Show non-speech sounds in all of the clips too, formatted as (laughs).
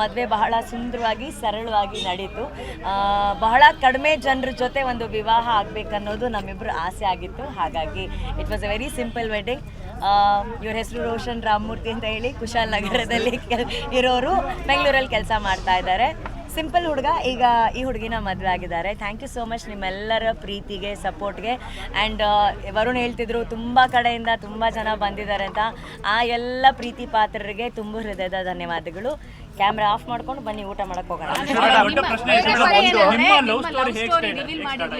ಮದುವೆ ಬಹಳ ಸುಂದರವಾಗಿ ಸರಳವಾಗಿ ನಡೀತು. ಬಹಳ ಕಡಿಮೆ ಜನರ ಜೊತೆ ಒಂದು ವಿವಾಹ ಆಗಬೇಕನ್ನೋದು ನಮ್ಮಿಬ್ಬರು ಆಸೆ ಆಗಿತ್ತು. ಹಾಗಾಗಿ it was a very simple wedding ಇವ್ರ ಹೆಸರು ರೋಷನ್ ರಾಮಮೂರ್ತಿ ಅಂತ ಹೇಳಿ ಕುಶಾಲ್ ನಗರದಲ್ಲಿ ಕೆಲ್ ಇರೋರು ಬೆಂಗಳೂರಲ್ಲಿ ಕೆಲಸ ಮಾಡ್ತಾ ಇದ್ದಾರೆ. ಸಿಂಪಲ್ ಹುಡುಗ ಈಗ ಈ ಹುಡುಗಿನ ಮದುವೆ ಆಗಿದ್ದಾರೆ. ಥ್ಯಾಂಕ್ ಯು ಸೋ ಮಚ್ ನಿಮ್ಮೆಲ್ಲರ ಪ್ರೀತಿಗೆ ಸಪೋರ್ಟ್ಗೆ ಆ್ಯಂಡ್ ವರುಣ್ ಹೇಳ್ತಿದ್ರು ತುಂಬ ಕಡೆಯಿಂದ ತುಂಬ ಜನ ಬಂದಿದ್ದಾರೆ ಅಂತ. ಆ ಎಲ್ಲ ಪ್ರೀತಿ ಪಾತ್ರರಿಗೆ ತುಂಬ ಹೃದಯದ ಧನ್ಯವಾದಗಳು. ಕ್ಯಾಮ್ರಾ ಆಫ್ ಮಾಡ್ಕೊಂಡು ಬನ್ನಿ ಊಟ ಮಾಡಕ್ ಹೋಗೋಣ. ಆಕ್ಚುಲಿ ಪ್ರಶ್ನೆ ಇದೆ ನಿಮ್ಮ ಲವ್ ಸ್ಟೋರಿ ಹೇಗೆ ಸ್ಟಾರ್ಟ್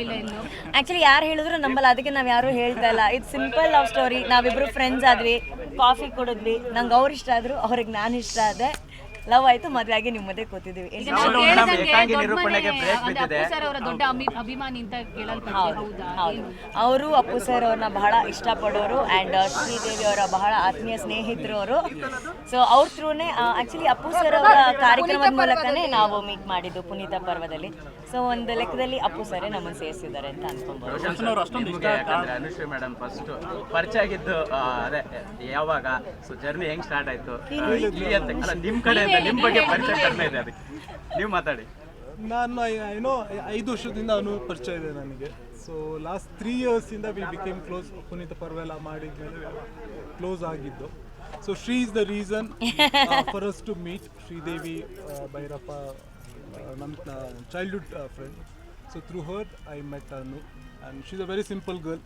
ಆಯ್ತು? ಯಾರು ಹೇಳಿದ್ರು ನಂಬಲ್ಲ ಅದಕ್ಕೆ ನಾವು ಯಾರು ಹೇಳ್ತಾ ಇಲ್ಲ. ಇದು ಸಿಂಪಲ್ ಲವ್ ಸ್ಟೋರಿ ನಾವಿಬ್ರು ಫ್ರೆಂಡ್ಸ್ ಆದ್ವಿ. ಕಾಫಿ ಕುಡಿದ್ವಿ. ನಂಗೆ ಅವ್ರು ಇಷ್ಟ ಆದ್ರು ಅವ್ರಿಗೆ ನಾನು ಇಷ್ಟ ಆದೆ. ಲವ್ ಆಯ್ತು ಮದುವೆ ಆಗಿ ನಿಮ್ಮ ಮುಂದೆ ಕೂತಿದ್ದೀವಿ ಈಗ ನಾವು ಹೌದು, ಕೇಳ್ದಂಗೆ ಏಕಾಂಗಿ ದೊಡ್ಡ ನಿರೂಪಣೆಗೆ ಮನೆ, break ಅಂದ್ರೆ ಬಿದ್ದಿದೆ. ಅಪ್ಪು ಸರ್ ಅವರ ದೊಡ್ಡ ಅಭಿ- ಅಭಿಮಾನಿ ಅಂತ ಹೌದಾ ಹೌದು. ಅವರು ಅಪ್ಪು ಸರ್ ಅವ್ರನ್ನ ಬಹಳ ಇಷ್ಟಪಡೋರು ಅಂಡ್ ಶ್ರೀದೇವಿ ಅವರ ಬಹಳ ಆತ್ಮೀಯ ಸ್ನೇಹಿತರು ಅವರು ಸೊ ಅವ್ರ ಥ್ರೂನೇ ಆಕ್ಚುಲಿ ಅಪ್ಪು ಸರ್ ಅವರ ಕಾರ್ಯಕ್ರಮದ ಮೂಲಕನೇ ನಾವು ಮೀಟ್ ಮಾಡಿದ್ದು ಪುನೀತ ಪರ್ವದಲ್ಲಿ. ಸೊ ಒಂದು ಲೆಕ್ಕದಲ್ಲಿ ಅಪ್ಪು ಸರಿ ನಮ್ಮನ್ನು ಸೇರಿಸಿದ್ದಾರೆ ಅಂತ ಯಾಕಂದ್ರೆ ಅನುಶ್ರೀ ಮೇಡಮ್ ಫಸ್ಟ್ ಪರಿಚಯ ಆಗಿದ್ದು ಅದೇ ಯಾವಾಗ? ಸೊ ಜರ್ನಿ ಹೆಂಗ್ ಸ್ಟಾರ್ಟ್ ಆಯ್ತು? ಇಲ್ಲಿ ಅಂತ ಅಲ್ಲ ನಿಮ್ ಕಡೆ ನಿಮ್ ಬಗ್ಗೆ ಪರಿಚಯ ಕಡಿಮೆ ಇದೆ ಅದಕ್ಕೆ. ನೀವು ಮಾತಾಡಿ. ನಾನು ಏನೋ ಐದು ವರ್ಷದಿಂದ ಅನು ಪರಿಚಯ ಇದೆ ನನಗೆ. ಸೊ ಲಾಸ್ಟ್ ತ್ರೀ ಇಯರ್ಸಿಂದ ವಿ ಬಿಕೇಮ್ ಕ್ಲೋಸ್ ಪುನೀತ್ ಪರ್ವೆಲ್ಲ ಮಾಡಿದ್ಮೇಲೆ ಕ್ಲೋಸ್ ಆಗಿದ್ದು. So Shri is the reason for us to meet Sridevi Bhairappa ನಮ್ಮ childhood friend so through her I met Anu and she's a very simple girl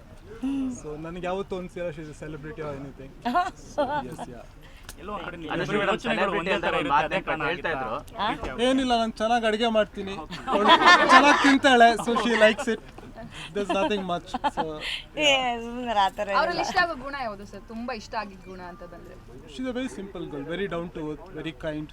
so ನನಗೆ ಯಾವತ್ತೂ ಅನ್ಸಿಲ್ಲ she's a celebrity or anything yes yeah ಏನಿಲ್ಲ ನಾನು ಚೆನ್ನಾಗಿ ಅಡುಗೆ ಮಾಡ್ತೀನಿ. ಚೆನ್ನಾಗಿ ತಿಂತಾಳೆ so she likes it thus nothing much ಅವ್ರಲ್ಲಿ ಇಷ್ಟ ಆಗೋ ಗುಣ ಯಾವುದು ಸರ್? ತುಂಬಾ ಇಷ್ಟ ಆಗಿದ್ದ ಗುಣ ಅಂತ ಬಂದ್ರೆ. She's a very simple girl very down to earth very kind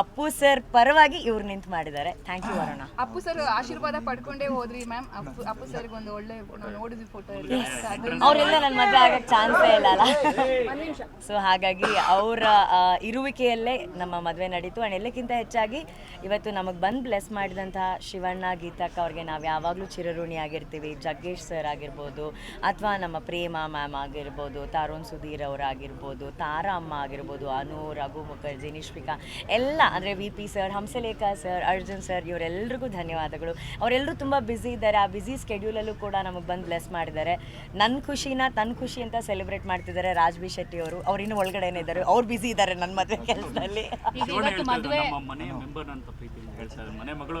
Appu sir ಪರವಾಗಿ ಇವ್ರು ನಿಂತು ಮಾಡಿದ್ದಾರೆ. Thank you Varuna. Appu sir ಆಶೀರ್ವಾದ ಪಡ್ಕೊಂಡೇ ಹೋದ್ರಿ ಮ್ಯಾಮ್. ಅಪ್ಪು ಅಪ್ಪು ಸರ್ಗೆ ಒಂದು ಒಳ್ಳೆ ನೋಡಿದ್ವಿ ಫೋಟೋ ಅವರೆಲ್ಲ ನನ್ನ ಮದುವೆ ಆಗಕ್ಕೆ ಚಾನ್ಸೇ ಇಲ್ಲ ಅಲ್ಲ. ಸೊ ಹಾಗಾಗಿ ಅವರ ಇರುವಿಕೆಯಲ್ಲೇ ನಮ್ಮ ಮದುವೆ ನಡೀತು. ಆ್ಯಂಡ್ ಎಲ್ಲಕ್ಕಿಂತ ಹೆಚ್ಚಾಗಿ ಇವತ್ತು ನಮಗೆ ಬಂದು ಬ್ಲೆಸ್ ಮಾಡಿದಂತಹ ಶಿವಣ್ಣ ಗೀತಕ್ಕ ಅವ್ರಿಗೆ ನಾವು ಯಾವಾಗಲೂ ಚಿರಋಣಿ ಆಗಿರ್ತೀವಿ. ಜಗ್ಗೇಶ್ ಸರ್ ಆಗಿರ್ಬೋದು ಅಥವಾ ನಮ್ಮ ಪ್ರೇಮ ಮ್ಯಾಮ್ ಆಗಿರ್ಬೋದು ತಾರೋನ್ ಸುಧೀರ್ ಅವರಾಗಿರ್ಬೋದು ತಾರಾ ಅಮ್ಮ ಆಗಿರ್ಬೋದು ಅನು ರಘು ಮುಖರ್ಜಿ ನಿಶ್ವಿಕಾ ಎಲ್ಲ ಅಂದರೆ V P sir Hamsalekha sir Arjun sir ಇವರೆಲ್ಲರಿಗೂ ಧನ್ಯವಾದಗಳು. ಅವರೆಲ್ಲರೂ ತುಂಬ ಬ್ಯುಸಿ ಇದ್ದಾರೆ. ಆ ಬ್ಯುಸಿ ಸ್ಕೆಡ್ಯೂಲಲ್ಲೂ ಕೂಡ ನಮಗೆ ಬಂದು ಬ್ಲೆಸ್ ಮಾಡಿದ್ದಾರೆ. ನನ್ನ ಖುಷಿನ ತನ್ನ ಖುಷಿ ಅಂತ ಸೆಲೆಬ್ರೇಟ್ ಮಾಡ್ತಿದ್ದಾರೆ ರಾಜ್ ಬಿ ಶೆಟ್ಟಿ ಅವರು. ಅವ್ರು ಇನ್ನೂ ಒಳಗಡೆನೇ ಇದ್ದಾರೆ. ಅವ್ರು ಬ್ಯುಸಿ ಇದ್ದಾರೆ ನನ್ನ ಮದುವೆ ಕೆಲಸದಲ್ಲಿ. ಮನೆ ಮೆಂಬರ್ ಅಂತ ಪ್ರೀತಿ ಹೇಳ್ತಾರೆ ಮನೆ ಮಗಳು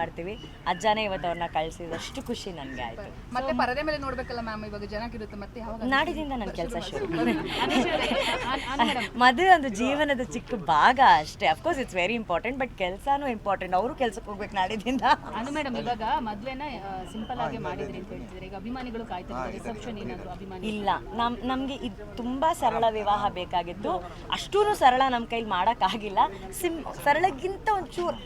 ಮಾಡ್ತೀವಿ. ಅಜ್ಜನೇ ಇವತ್ತು ಅವ್ರನ್ನ ಕಳಿಸಿದಷ್ಟು ಖುಷಿ ನನಗೆ ಆಯಿತು. ಮತ್ತೆ ಪರದೆ ಮೇಲೆ ನೋಡ್ಬೇಕಲ್ಲ ಮ್ಯಾಮ್ ಇವಾಗ ಜನಕ್ಕಿರುತ್ತೆ ಮತ್ತೆ ಯಾವಾಗ ನಾಡಿದಿಂದ ನನ್ನ ಕೆಲಸ ಶುರು. ಮದುವೆ ಒಂದು ಜೀವನದ ಚಿಕ್ಕ ಭಾಗ ಅಷ್ಟೇ. Of course it's very important but ಕೆಲಸನೂ ಇಂಪಾರ್ಟೆಂಟ್ ಅವರು ಕೆಲಸಕ್ಕೆ ಹೋಗ್ಬೇಕು ನಾಡಿದಿಂದ ಅನು ಮೇಡಮ್ ಇವಾಗ ಮದುವೆನ ಸಿಂಪಲ್ ಆಗಿ ಮಾಡಿದ್ರಿ ಅಂತ ಹೇಳ್ತಿದ್ರೆ ಈಗ ಅಭಿಮಾನಿಗಳು ಕಾಯ್ತಿರ್ತಾರೆ ರಿಸೆಪ್ಷನ್ ಏನಾದರೂ ಅಭಿಮಾನಿ ಇಲ್ಲ. ನಮ್ ನಮಗೆ ಇದು ತುಂಬ ಸರಳ ವಿವಾಹ ಬೇಕಾಗಿತ್ತು. ಅಷ್ಟೂ ಸರಳ ನಮ್ಮ ಕೈಲಿ ಮಾಡೋಕ್ಕಾಗಿಲ್ಲ. ಸಿಮ್ ಸರಳಗಿಂತ ಒಂಚೂರು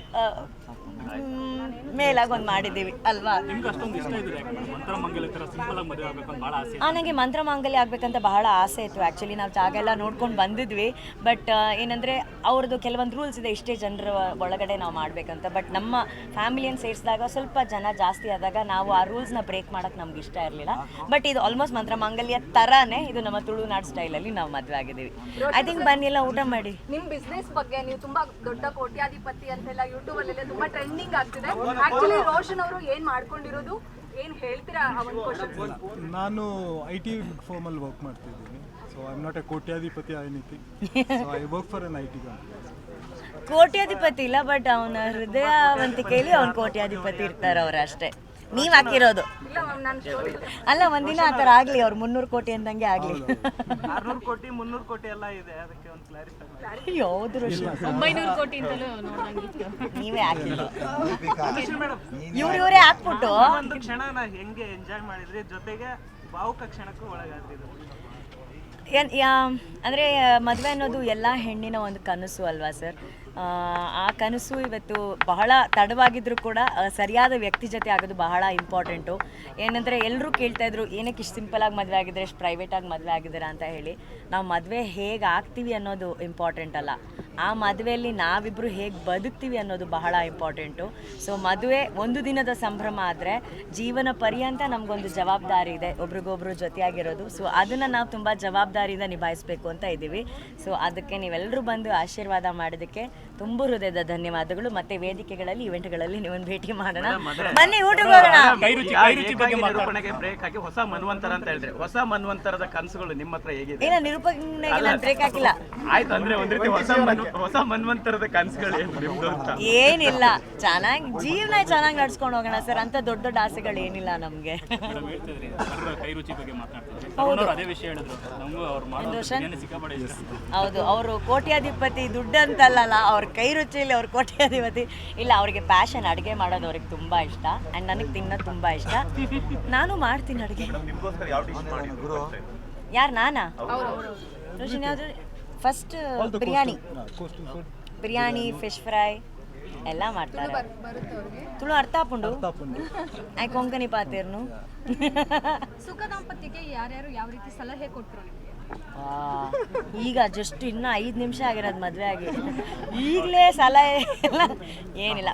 ಮೇಲಾಗಿ ಒಂದು ಮಾಡಿದ್ದೀವಿ ಅಲ್ವಾ? ನಿಮ್ಗೆ ಅಷ್ಟೊಂದು ಇಷ್ಟ ಇದೆ ಮಂತ್ರ ಮಂಗಲ ಥರ ಸಿಂಪಲ್ ಆಗಿ ಮದುವೆ ಅಂತ ಭಾಳ ಆಸೆ ಆ ನನಗೆ ಮಂತ್ರ ಮಾಂಗಲ್ಯ ಆಗ್ಬೇಕಂತ ಬಹಳ ಆಸೆ ಇತ್ತು. ಆಕ್ಚುಲಿ ನಾವು ಜಾಗ ಎಲ್ಲ ನೋಡ್ಕೊಂಡು ಬಂದಿದ್ವಿ. ಬಟ್ ಏನಂದ್ರೆ ಅವ್ರದ್ದು ಕೆಲವೊಂದು ರೂಲ್ಸ್ ಇದೆ ಇಷ್ಟೇ ಜನರ ಒಳಗಡೆ ನಾವು ಮಾಡ್ಬೇಕಂತ. ಬಟ್ ನಮ್ಮ ಫ್ಯಾಮಿಲಿಯನ್ನು ಸೇರಿಸಿದಾಗ ಸ್ವಲ್ಪ ಜನ ಜಾಸ್ತಿ ಆದಾಗ ನಾವು ಆ ರೂಲ್ಸ್ನ ಬ್ರೇಕ್ ಮಾಡಕ್ ನಮ್ಗೆ ಇಷ್ಟ ಇರಲಿಲ್ಲ. ಬಟ್ ಇದು ಆಲ್ಮೋಸ್ಟ್ ಮಂತ್ರ ಮಾಂಗಲ್ಯ ಥರನೇ ಇದು ನಮ್ಮ ತುಳುನಾಡು ಸ್ಟೈಲಲ್ಲಿ ನಾವು ಮದುವೆ ಆಗಿದ್ದೀವಿ. ಐ ಥಿಂಕ್ ಬನ್ನಿ ಎಲ್ಲ ಊಟ ಮಾಡಿ. ನಿಮ್ಮ ಬಿಸ್ನೆಸ್ ಬಗ್ಗೆ ನೀವು ತುಂಬಾ ದೊಡ್ಡ ಕೋಟ್ಯಾಧಿಪತಿ ಅಂತೆಲ್ಲ ಯೂಟ್ಯೂಬ್ ಅಲ್ಲಿ ತುಂಬಾ ಟ್ರೆಂಡಿಂಗ್ ಆಗ್ತಿದೆ. ಆಕ್ಚುಲಿ ರೋಷನ್ ಅವರು ಏನ್ ಮಾಡ್ಕೊಂಡಿರೋದು? ಏನ್ ಹೇಳ್ತೀರಾ ಆ ಒಂದು ಕ್ವಶನ್ ನಾನು ಐ ಟಿ ಫರ್ಮಲ್ಲಿ ವರ್ಕ್ ಮಾಡ್ತಿದ್ದೀನಿ. So I am not a Kotyadhipati ಐನಿತಿ anything so I work for an I T company ಕೋಟ್ಯಾಧಿಪತಿ ಇಲ್ಲ ಬಟ್ ಅವನ ಹೃದಯವಂತಿಕೆಯಲ್ಲಿ ಅವ್ನ ಕೋಟ್ಯಾಧಿಪತಿ ಇರ್ತಾರೆ ಅವರಷ್ಟೇ ಅಷ್ಟೇ. ನೀವು ಹಾಕಿರೋದು. ಇಲ್ಲ ನಾನು ಅಲ್ಲ ಒಂದಿನ ಆ ಥರ ಆಗ್ಲಿ ಅವ್ರು ಮುನ್ನೂರು ಕೋಟಿ ಅಂದಂಗೆ ಆಗಲಿ. ಆರ್ನೂರು ಕೋಟಿ ಮುನ್ನೂರು ಕೋಟಿ ಎಲ್ಲ ಇದೆ ಅದಕ್ಕೆ ಒಂದು ಕ್ಲಾರಿಫೈ ಯಾವ್ದು ಋಷಿ. ಒಂಬೈನೂರು ಕೋಟಿ ಅಂತಲೂ ನೀವೇ ಹಾಕಿದ್ದು. ಇವ್ರು ಇವರೇ ಹಾಕ್ಬಿಟ್ಟು. ಒಂದು ಕ್ಷಣನ ಹೆಂಗೆ ಎಂಜಾಯ್ ಮಾಡಿದ್ರಿ ಜೊತೆಗೆ ಭಾವುಕ ಕ್ಷಣಕ್ಕೂ ಯಾ- ಅಂದ್ರೆ ಮದುವೆ ಅನ್ನೋದು ಎಲ್ಲ ಹೆಣ್ಣಿನ ಒಂದು ಕನಸು ಅಲ್ವಾ ಸರ್? ಆ ಕನಸು ಇವತ್ತು ಬಹಳ ತಡವಾಗಿದ್ರೂ ಕೂಡ ಸರಿಯಾದ ವ್ಯಕ್ತಿ ಜೊತೆ ಆಗೋದು ಬಹಳ ಇಂಪಾರ್ಟೆಂಟು ಏನಂದರೆ ಎಲ್ಲರೂ ಕೇಳ್ತಾ ಇದ್ರು, ಏನಕ್ಕೆ ಇಷ್ಟು ಸಿಂಪಲಾಗಿ ಮದುವೆ ಆಗಿದ್ರೆ, ಇಷ್ಟು ಪ್ರೈವೇಟಾಗಿ ಮದುವೆ ಆಗಿದ್ದೀರಾ? ಅಂತ ಹೇಳಿ. ನಾವು ಮದುವೆ ಹೇಗೆ ಆಗ್ತೀವಿ ಅನ್ನೋದು ಇಂಪಾರ್ಟೆಂಟ್ ಅಲ್ಲ. ಆ ಮದುವೆಯಲ್ಲಿ ನಾವಿಬ್ಬರು ಹೇಗೆ ಬದುಕ್ತೀವಿ ಅನ್ನೋದು ಬಹಳ ಇಂಪಾರ್ಟೆಂಟು. ಸೊ ಮದುವೆ ಒಂದು ದಿನದ ಸಂಭ್ರಮ ಆದರೆ ಜೀವನ ಪರ್ಯಂತ ನಮಗೊಂದು ಜವಾಬ್ದಾರಿ ಇದೆ ಒಬ್ರಿಗೊಬ್ರು ಜೊತೆಯಾಗಿರೋದು. ಸೊ ಅದನ್ನು ನಾವು ತುಂಬ ಜವಾಬ್ದಾರಿಯಿಂದ ನಿಭಾಯಿಸಬೇಕು ಅಂತ ಇದ್ದೀವಿ. ಸೊ ಅದಕ್ಕೆ ನೀವೆಲ್ಲರೂ ಬಂದು ಆಶೀರ್ವಾದ ಮಾಡೋದಕ್ಕೆ ತುಂಬ ಹೃದಯದ ಧನ್ಯವಾದಗಳು. ಮತ್ತೆ ವೇದಿಕೆಗಳಲ್ಲಿ ಇವೆಂಟ್ಗಳಲ್ಲಿ ನೀವೊಂದು ಭೇಟಿ ಮಾಡೋಣ. ಬನ್ನಿ ಊಟಕ್ಕೆ ಹೊಸ ಮನ್ವಂತರ ಅಂತ ಹೇಳಿದ್ರೆ ಹೊಸ ಮನ್ವಂತರದ ಕನಸುಗಳು ನಿಮ್ಮ ಹತ್ರ ಹೇಗಿದೆ? ಇಲ್ಲ ನಾನು ಬ್ರೇಕ್ ಹಾಕಿಲ್ಲ? ಆಯ್ತು ಅಂದ್ರೆ ಒಂದ್ ರೀತಿ ಹೊಸ ಮನ್ವ- ಹೊಸ ಮನ್ವಂತರದ ಕನಸುಗಳು ಏನು ನಿಮ್ದು ಅಂತ? ಏನಿಲ್ಲ. ಚೆನ್ನಾಗಿ ಜೀವನ ಚೆನ್ನಾಗಿ ನಡ್ಸ್ಕೊಂಡು ಹೋಗೋಣ ಸರ್. ಅಂತ ದೊಡ್ಡ ದೊಡ್ಡ ಆಸೆಗಳು ಏನಿಲ್ಲ ನಮಗೆ. ಮೇಡಮ್ ಹೇಳ್ತಿದ್ರಿ ಸರ್ರ ಕೈ ರುಚಿ ಬಗ್ಗೆ ಮಾತನಾಡ್ತಿದ್ರಿ ಅವ್ರು ಅದೇ ವಿಷಯ ಹೇಳಿದ್ರು. ನಮಗೂ ಅವ್ರು ಮಾಡೋ ಬಿರಿಯಾನಿ ಸಿಕ್ಕಾಪಟ್ಟೆ ಇಷ್ಟ. ಹೌದು. ಅವರು ಕೋಟ್ಯಾಧಿಪತಿ ದುಡ್ಡು ಅಂತಲ್ಲ ಅವ್ರ ಕೈ ರುಚಿಯಲ್ಲಿ ಅವ್ರ ಕೋಟ್ಯಾಧಿಪತಿ. ಇಲ್ಲ ಅವ್ರಿಗೆ ಪ್ಯಾಷನ್ ಅಡುಗೆ ಮಾಡೋದು ಅವ್ರಿಗೆ ತುಂಬಾ ಇಷ್ಟ. ಅಂಡ್ ನನಗೆ ತಿನ್ನೋದು ತುಂಬಾ ಇಷ್ಟ. ನಾನು ಮಾಡ್ತೀನಿ ಅಡುಗೆ. ಯಾರು ನಾನಾ? ರೋಷಿನಿ ಯಾವುದು? First biryani biryani fish fry ಎಲ್ಲ ಮಾಡ್ತಾರೆ. ಬರುತ್ತೆ ಅವ್ರಿಗೆ? ತುಳು ಅರ್ಥ ಹಾಪುಂಡು ತಾಪಂಡು ಆಯ್ (laughs) ಕೊಂಕಣಿ ಪಾತಿರ್ನು. (laughs) ಸುಖ ದಾಂಪತ್ಯಕ್ಕೆ ಯಾರ್ಯಾರು ಯಾವ ರೀತಿ ಸಲಹೆ ಕೊಟ್ಟರು ನಿಮಗೆ? ಈಗ ಜಸ್ಟ್ ಇನ್ನೂ ಐದು ನಿಮಿಷ ಆಗಿರೋದು ಮದುವೆ ಆಗಿ. ಈಗಲೇ ಸಲಹೆ ಎಲ್ಲ ಏನಿಲ್ಲ.